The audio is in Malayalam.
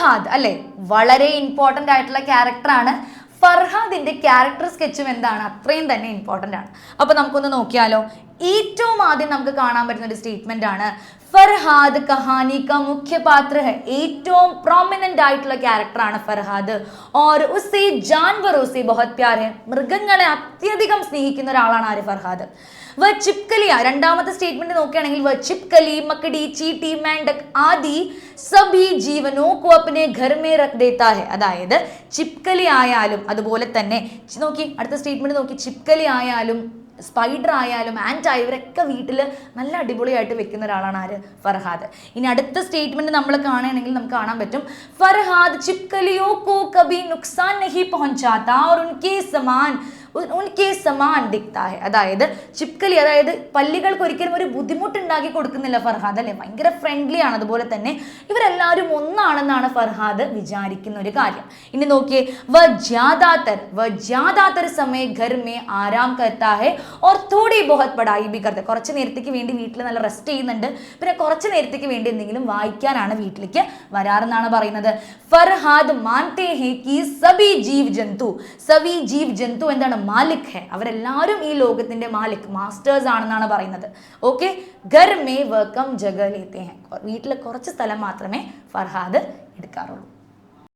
ഫർഹാദ് അല്ലെ? വളരെ ഇമ്പോർട്ടന്റ് ആയിട്ടുള്ള ക്യാരക്ടറാണ് ഫർഹാദിന്റെ ക്യാരക്ടർ സ്കെച്ചും എന്താണ്? അത്രയും തന്നെ ഇമ്പോർട്ടന്റ് ആണ്. അപ്പൊ നമുക്കൊന്ന് നോക്കിയാലോ ഏറ്റവും ആദ്യം നമുക്ക് കാണാൻ പറ്റുന്ന ഒരു സ്റ്റേറ്റ്മെന്റ് ആണ്. ഫർഹാദ് കഹാനി ക മുഖ്യപാത്ര ഏറ്റവും പ്രോമിനന്റ് ആയിട്ടുള്ള ക്യാരക്ടറാണ് ഫർഹാദ്. ഓർ ഉസേ ജാൻവർ ഉസേ ബഹുത് പ്യാർ ഹെ മൃഗങ്ങളെ അത്യധികം സ്നേഹിക്കുന്ന ഒരാളാണ് ആര് ഫർഹാദ്? വ ചിപ്കലിയ രണ്ടാമത്തെ സ്റ്റേറ്റ്മെന്റ് നോക്കുകയാണെങ്കിൽ വ ചിപ്കലി മക്കടി ചീട്ടി മാൻഡക് ആദി സബി ജീവനോ കോപ്പിനെ ഘർമേ റക് ദേത്താ ഹെ അതായത് ചിപ്കലി ആയാലും അതുപോലെ തന്നെ. നോക്കി അടുത്ത സ്റ്റേറ്റ്മെന്റ് നോക്കി. ചിപ്കലി ആയാലും സ്പൈഡർ ആയാലും ആന്റ ഇവരൊക്കെ വീട്ടിൽ നല്ല അടിപൊളിയായിട്ട് വെക്കുന്ന ഒരാളാണ് ആര്? ഫർഹാദ്. ഇനി അടുത്ത സ്റ്റേറ്റ്മെന്റ് നമ്മൾ കാണുകയാണെങ്കിൽ നമുക്ക് കാണാൻ പറ്റും. ഫർഹാദ് ചിപ്കലിയോ കോ കബി നുക്സാൻ നഹി പहुंचाता और उनके समान ഉൻകെ സമാൻ ദിക്താ ഹെ. അതായത് ചിപ്കലി അതായത് പല്ലികൾക്ക് ഒരിക്കലും ഒരു ബുദ്ധിമുട്ടുണ്ടാക്കി കൊടുക്കുന്നില്ല ഫർഹാദ് അല്ലേ? ഭയങ്കര ഫ്രണ്ട്ലി ആണ്. അതുപോലെ തന്നെ ഇവരെല്ലാവരും ഒന്നാണെന്നാണ് ഫർഹാദ് വിചാരിക്കുന്ന ഒരു കാര്യം. ഇനി നോക്കിയേ വ ജ്യാദാതർ വ ജ്യാദാതർ സമയ ഘർ മേ ആരാം കർത്താ ഹെ. ഓർ തോടി ബഹുത് പടായി ബി കർത്ത. കുറച്ച് നേരത്തേക്ക് വേണ്ടി വീട്ടിൽ നല്ല റെസ്റ്റ് ചെയ്യുന്നുണ്ട്. പിന്നെ കുറച്ച് നേരത്തേക്ക് വേണ്ടി എന്തെങ്കിലും വായിക്കാനാണ് വീട്ടിലേക്ക് വരാറെന്നാണ് പറയുന്നത്. ഫർഹാദ് മാൻതേ ഹേ കി സബി ജീവ് ജന്തു. സബി ജീവ് ജന്തു എന്താണ്? മാലിക് ഹെ. അവരെല്ലാവരും ഈ ലോകത്തിന്റെ മാലിക് മാസ്റ്റേഴ്സ് ആണെന്നാണ് പറയുന്നത്. ഓക്കെ ഘർ മേ വർക്കം ജഗ ലേത്തെ വീട്ടിൽ കുറച്ച് സ്ഥലം മാത്രമേ ഫർഹാദ് എടുക്കാറുള്ളൂ.